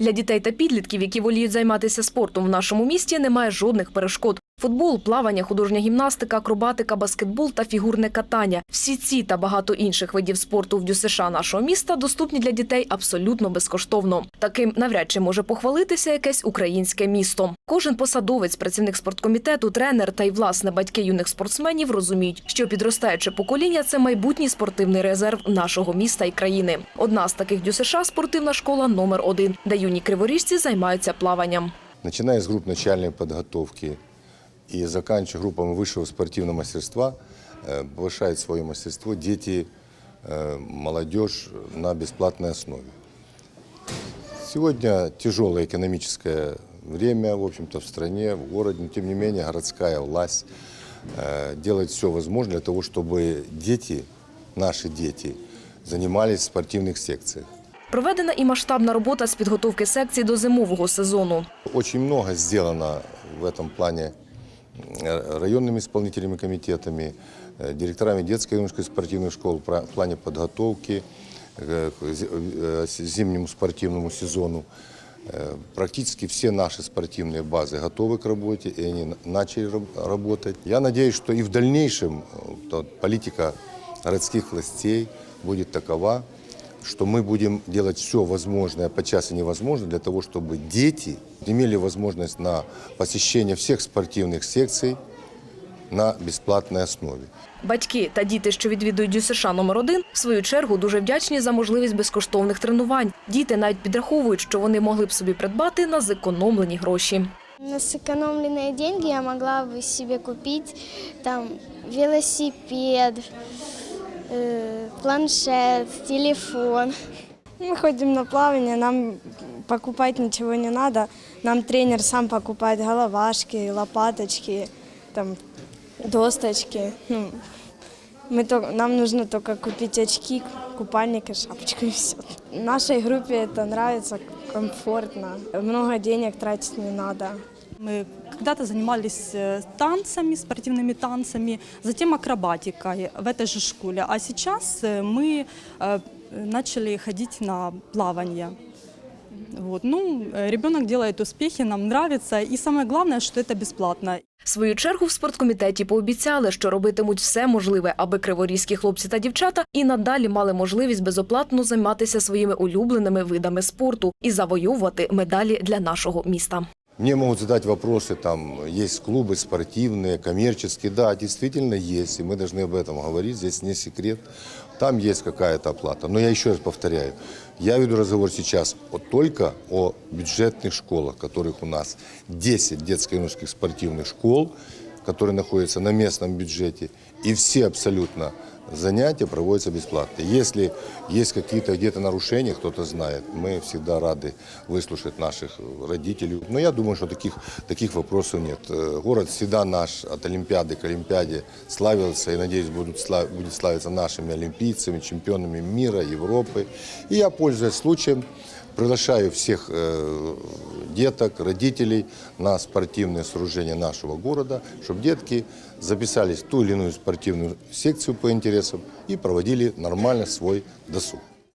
Для дітей та підлітків, які воліють займатися спортом в нашому місті, немає жодних перешкод. Футбол, плавання, художня гімнастика, акробатика, баскетбол та фігурне катання. Всі ці та багато інших видів спорту в ДЮСШ нашого міста доступні для дітей абсолютно безкоштовно. Таким навряд чи може похвалитися якесь українське місто. Кожен посадовець, працівник спорткомітету, тренер та й власне батьки юних спортсменів розуміють, що підростаюче покоління це майбутній спортивний резерв нашого міста і країни. Одна з таких ДЮСШ – спортивна школа номер 1 де юні криворіжці займаються плаванням. Начиная с групп начальной подготовки и заканчивая группами высшего спортивного мастерства, э, повышают свое мастерство дети, э, молодежь на бесплатной основе. Сегодня тяжелое экономическое время, в общем-то, в стране, в городе, но тем не менее городская власть э, делает все возможное для того, чтобы дети, наши дети, занимались в спортивных секциях. Проведена і масштабна робота з підготовки секцій до зимового сезону. Очень много сделано в этом плане э, районными исполнительными комитетами, э, директорами детской и юношеской спортивных школ в пра- в плане подготовки э, к зи- э, с- зимнему спортивному сезону. Э, Практически все наши спортивные базы готовы к работе, и они на- начали раб- работать. Я надеюсь, что и в дальнейшем э, то политика городских властей будет такова, что мы будем делать все возможное, подчас и невозможное, для того, чтобы дети имели возможность на посещение всех спортивных секций на бесплатной основе. Батьки та діти, що відвідують ДЮСШ номер 1 в свою чергу дуже вдячні за можливість безкоштовних тренувань. Діти навіть підраховують, що вони могли б собі придбати на зекономлені гроші. На сэкономленные деньги я могла бы себе купить там велосипед, э, планшет, телефон. Мы ходим на плавание, нам покупать ничего не надо. Нам тренер сам покупает головашки, лопаточки, там, досточки. Ну, мы только, нам нужно только купить очки, купальник и шапочку и все. Нашей группе это нравится, комфортно. Много денег тратить не надо. Мы когда-то занимались э, танцами, спортивными танцами, затем акробатикой в этой же школе. А сейчас э, мы э, начали ходить на плавание. Вот. Ну, э, ребенок делает успехи, нам нравится. И самое главное, что это бесплатно. В свою чергу в спорткомітеті пообіцяли, що робитимуть все можливе, аби криворізькі хлопці та дівчата і надалі мали можливість безоплатно займатися своїми улюбленими видами спорту і завоювати медалі для нашого міста. Мне могут задать вопросы, там, есть клубы спортивные, коммерческие. Да, действительно есть, и мы должны об этом говорить, здесь не секрет. Там есть какая-то оплата. Но я еще раз повторяю, я веду разговор сейчас о, только о бюджетных школах, которых у нас 10 детско-юношеских спортивных школ, которые находятся на местном бюджете, и все абсолютно занятия проводятся бесплатно. Если есть какие-то где-то нарушения, кто-то знает, мы всегда рады выслушать наших родителей. Но я думаю, что таких, таких вопросов нет. Э, Город всегда наш от Олимпиады к Олимпиаде славился и, надеюсь, будут слав- будет славиться нашими олимпийцами, чемпионами мира, Европы. И я, пользуясь случаем, Приглашаю всех э, деток, родителей на спортивные сооружения нашего города, чтобы детки записались в ту или иную спортивную секцию по интересам и проводили нормально свой досуг.